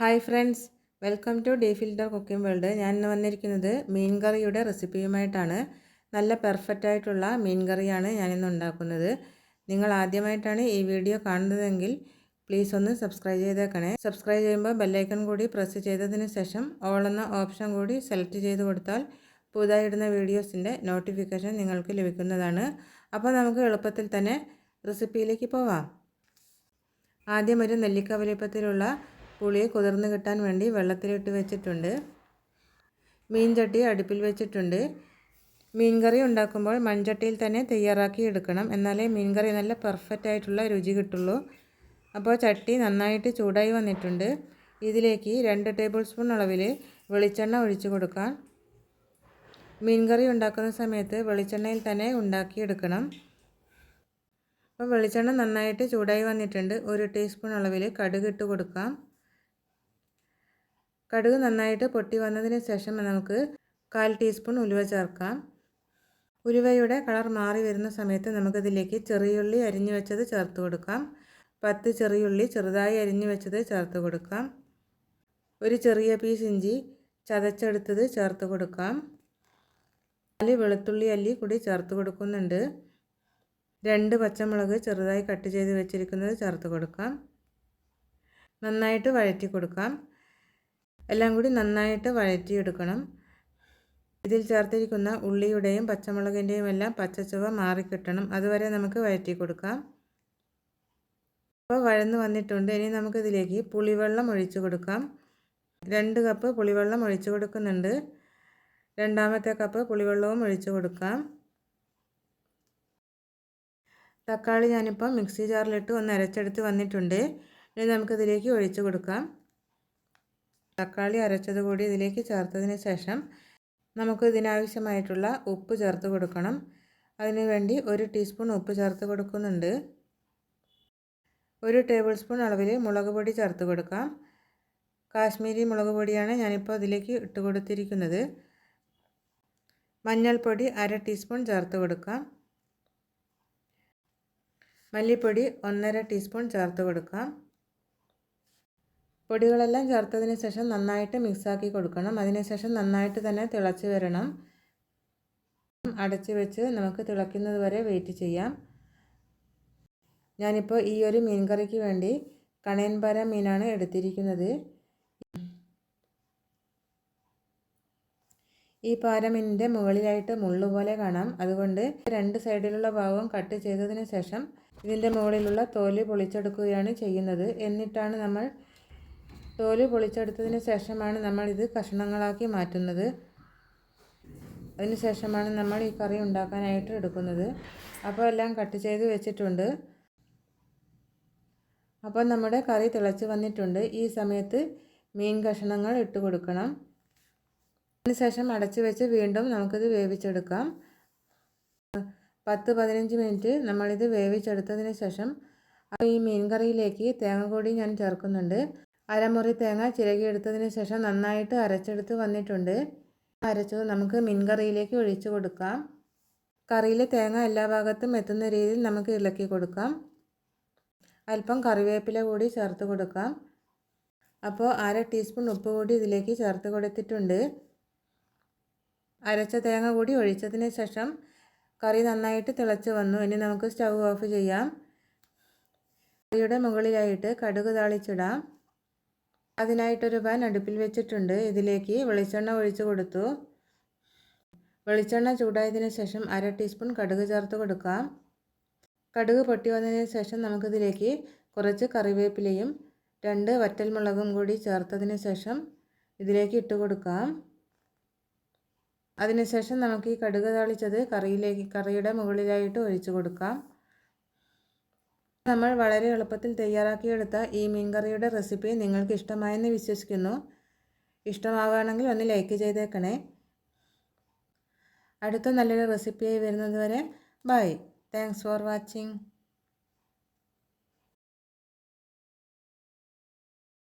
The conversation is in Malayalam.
Hi friends welcome to day filter cooking world. ഞാൻ ഇന്ന് വന്നിരിക്കുന്നത് മീൻ കറിയുടെ റെസിപ്പിയുമായിട്ടാണ്. നല്ല പെർഫെക്റ്റ് ആയിട്ടുള്ള മീൻ കറിയാണ് ഞാനിന്ന് ഉണ്ടാക്കുന്നത്. നിങ്ങൾ ആദ്യമായിട്ടാണ് ഈ വീഡിയോ കാണുന്നതെങ്കിൽ പ്ലീസ് ഒന്ന് സബ്സ്ക്രൈബ് ചെയ്തേക്കണേ. സബ്സ്ക്രൈബ് ചെയ്യുമ്പോൾ ബെല്ലൈക്കൺ കൂടി പ്രസ് ചെയ്തതിന് ശേഷം ഓൾ എന്ന ഓപ്ഷൻ കൂടി സെലക്ട് ചെയ്ത് കൊടുത്താൽ പുതുതായി ഇടുന്ന വീഡിയോസിന്റെ നോട്ടിഫിക്കേഷൻ നിങ്ങൾക്ക് ലഭിക്കുന്നതാണ്. അപ്പോൾ നമുക്ക് എളുപ്പത്തിൽ തന്നെ റെസിപ്പിയിലേക്ക് പോവാം. ആദ്യം ഒരു നെല്ലിക്ക വലിപ്പത്തിലുള്ള പുളി കുതിർന്ന് കിട്ടാൻ വേണ്ടി വെള്ളത്തിലിട്ട് വെച്ചിട്ടുണ്ട്. മീൻ ചട്ടി അടുപ്പിൽ വെച്ചിട്ടുണ്ട്. മീൻ കറി ഉണ്ടാക്കുമ്പോൾ മൺചട്ടിയിൽ തന്നെ തയ്യാറാക്കി എടുക്കണം. എന്നാലേ മീൻ കറി നല്ല പെർഫെക്റ്റ് ആയിട്ടുള്ള രുചി കിട്ടുള്ളൂ. അപ്പോൾ ചട്ടി നന്നായിട്ട് ചൂടായി വന്നിട്ടുണ്ട്. ഇതിലേക്ക് രണ്ട് ടേബിൾ സ്പൂൺ അളവിൽ വെളിച്ചെണ്ണ ഒഴിച്ചു കൊടുക്കാം. മീൻ കറി ഉണ്ടാക്കുന്ന സമയത്ത് വെളിച്ചെണ്ണയിൽ തന്നെ ഉണ്ടാക്കിയെടുക്കണം അപ്പോൾ വെളിച്ചെണ്ണ നന്നായിട്ട് ചൂടായി വന്നിട്ടുണ്ട്. ഒരു ടീസ്പൂൺ അളവിൽ കടുക് ഇട്ട് കൊടുക്കാം. കടുക് നന്നായിട്ട് പൊട്ടി വന്നതിന് ശേഷം നമുക്ക് കാൽ ടീസ്പൂൺ ഉലുവ ചേർക്കാം. ഉലുവയുടെ കളർ മാറി വരുന്ന സമയത്ത് നമുക്കിതിലേക്ക് ചെറിയുള്ളി അരിഞ്ഞു വെച്ചത് ചേർത്ത് കൊടുക്കാം. പത്ത് ചെറിയുള്ളി ചെറുതായി അരിഞ്ഞു വെച്ചത് ചേർത്ത് കൊടുക്കാം. ഒരു ചെറിയ പീസ് ഇഞ്ചി ചതച്ചെടുത്തത് ചേർത്ത് കൊടുക്കാം. നാല് വെളുത്തുള്ളി അല്ലി കൂടി ചേർത്ത് കൊടുക്കുന്നുണ്ട്. രണ്ട് പച്ചമുളക് ചെറുതായി കട്ട് ചെയ്ത് വെച്ചിരിക്കുന്നത് ചേർത്ത് കൊടുക്കാം. നന്നായിട്ട് വഴറ്റി കൊടുക്കാം. എല്ലാം കൂടി നന്നായിട്ട് വഴറ്റിയെടുക്കണം. ഇതിൽ ചേർത്തിരിക്കുന്ന ഉള്ളിയുടെയും പച്ചമുളകിന്റെയും എല്ലാം പച്ചച്ചുവ മാറിക്കിട്ടണം. അതുവരെ നമുക്ക് വഴറ്റി കൊടുക്കാം അപ്പോൾ വഴന്ന് വന്നിട്ടുണ്ട്. ഇനി നമുക്കിതിലേക്ക് പുളിവെള്ളം ഒഴിച്ചു കൊടുക്കാം. രണ്ട് കപ്പ് പുളിവെള്ളം ഒഴിച്ചു കൊടുക്കുന്നുണ്ട്. രണ്ടാമത്തെ കപ്പ് പുളിവെള്ളവും ഒഴിച്ചു കൊടുക്കാം. തക്കാളി ഞാനിപ്പം മിക്സി ജാറിലിട്ട് ഒന്ന് അരച്ചെടുത്ത് വന്നിട്ടുണ്ട്. ഇനി നമുക്കിതിലേക്ക് ഒഴിച്ചു കൊടുക്കാം. തക്കാളി അരച്ചത് കൂടി ഇതിലേക്ക് ചേർത്തതിന് ശേഷം നമുക്ക് ഇതിനാവശ്യമായിട്ടുള്ള ഉപ്പ് ചേർത്ത് കൊടുക്കണം. അതിനുവേണ്ടി ഒരു ടീസ്പൂൺ ഉപ്പ് ചേർത്ത് കൊടുക്കുന്നുണ്ട്. ഒരു ടേബിൾ സ്പൂൺ അളവിൽ മുളക് പൊടി ചേർത്ത് കൊടുക്കാം. കാശ്മീരി മുളക് പൊടിയാണ് ഞാനിപ്പോൾ അതിലേക്ക് ഇട്ട് കൊടുത്തിരിക്കുന്നത്. മഞ്ഞൾപ്പൊടി അര ടീസ്പൂൺ ചേർത്ത് കൊടുക്കാം. മല്ലിപ്പൊടി ഒന്നര ടീസ്പൂൺ ചേർത്ത് കൊടുക്കാം. പൊടികളെല്ലാം ചേർത്തതിന് ശേഷം നന്നായിട്ട് മിക്സാക്കി കൊടുക്കണം. അതിനുശേഷം നന്നായിട്ട് തന്നെ തിളച്ച് വരണം. അടച്ച് വെച്ച് നമുക്ക് തിളയ്ക്കുന്നത് വരെ വെയിറ്റ് ചെയ്യാം. ഞാനിപ്പോൾ ഈ ഒരു മീൻ കറിക്ക് വേണ്ടി കണയൻപര മീനാണ് എടുത്തിരിക്കുന്നത്. ഈ പാരമീനിന്റെ മുകളിലായിട്ട് മുള്ളു പോലെ കാണാം. അതുകൊണ്ട് രണ്ട് സൈഡിലുള്ള ഭാഗം കട്ട് ചെയ്തതിന് ശേഷം ഇതിന്റെ മുകളിലുള്ള തോൽ പൊളിച്ചെടുക്കുകയാണ് ചെയ്യുന്നത്. എന്നിട്ടാണ് നമ്മൾ തോൽ പൊളിച്ചെടുത്തതിന് ശേഷമാണ് നമ്മൾ ഇത് കഷ്ണങ്ങളാക്കി മാറ്റുന്നത്. അതിന് ശേഷമാണ് നമ്മൾ ഈ കറി ഉണ്ടാക്കാനായിട്ട് എടുക്കുന്നത്. അപ്പോൾ എല്ലാം കട്ട് ചെയ്ത് വെച്ചിട്ടുണ്ട്. അപ്പോൾ നമ്മുടെ കറി തിളച്ച് വന്നിട്ടുണ്ട്. ഈ സമയത്ത് മീൻ കഷ്ണങ്ങൾ ഇട്ട് കൊടുക്കണം. അതിനുശേഷം അടച്ച് വെച്ച് വീണ്ടും നമുക്കിത് വേവിച്ചെടുക്കാം. പത്ത് പതിനഞ്ച് മിനിറ്റ് നമ്മളിത് വേവിച്ചെടുത്തതിന് ശേഷം അപ്പോൾ ഈ മീൻ കറിയിലേക്ക് തേങ്ങ കൂടി ഞാൻ ചേർക്കുന്നുണ്ട്. അരമുറി തേങ്ങ ചിരകിയെടുത്തതിന് ശേഷം നന്നായിട്ട് അരച്ചെടുത്ത് വന്നിട്ടുണ്ട്. അരച്ചത് നമുക്ക് മീൻകറിയിലേക്ക് ഒഴിച്ചു കൊടുക്കാം. കറിയിലെ തേങ്ങ എല്ലാ ഭാഗത്തും എത്തുന്ന രീതിയിൽ നമുക്ക് ഇളക്കി കൊടുക്കാം. അല്പം കറിവേപ്പില കൂടി ചേർത്ത് കൊടുക്കാം. അപ്പോൾ അര ടീസ്പൂൺ ഉപ്പ് കൂടി ഇതിലേക്ക് ചേർത്ത് കൊടുത്തിട്ടുണ്ട്. അരച്ച തേങ്ങ കൂടി ഒഴിച്ചതിന് ശേഷം കറി നന്നായിട്ട് തിളച്ച് വന്നു. ഇനി നമുക്ക് സ്റ്റൗ ഓഫ് ചെയ്യാം. കറിയുടെ മുകളിലായിട്ട് കടുക് താളിച്ചിടാം. അതിനായിട്ടൊരു പാൻ അടുപ്പിൽ വെച്ചിട്ടുണ്ട്. ഇതിലേക്ക് വെളിച്ചെണ്ണ ഒഴിച്ച് കൊടുത്തു. വെളിച്ചെണ്ണ ചൂടായതിനു ശേഷം അര ടീസ്പൂൺ കടുക് ചേർത്ത് കൊടുക്കാം. കടുക് പൊട്ടി വന്നതിന് ശേഷം നമുക്കിതിലേക്ക് കുറച്ച് കറിവേപ്പിലയും രണ്ട് വറ്റൽമുളകും കൂടി ചേർത്തതിന് ശേഷം ഇതിലേക്ക് ഇട്ട് കൊടുക്കാം. അതിനുശേഷം നമുക്ക് ഈ കടുക് താളിച്ചത് കറിയിലേക്ക് കറിയുടെ മുകളിലായിട്ട് ഒഴിച്ചു കൊടുക്കാം. നമ്മൾ വളരെ എളുപ്പത്തിൽ തയ്യാറാക്കിയെടുത്ത ഈ മീൻ കറിയുടെ റെസിപ്പി നിങ്ങൾക്ക് ഇഷ്ടമായെന്ന് വിശ്വസിക്കുന്നു. ഇഷ്ടമാവുകയാണെങ്കിൽ ഒന്ന് ലൈക്ക് ചെയ്തേക്കണേ. അടുത്ത നല്ലൊരു റെസിപ്പിയായി വരുന്നതുവരെ ബൈ. Thanks for watching.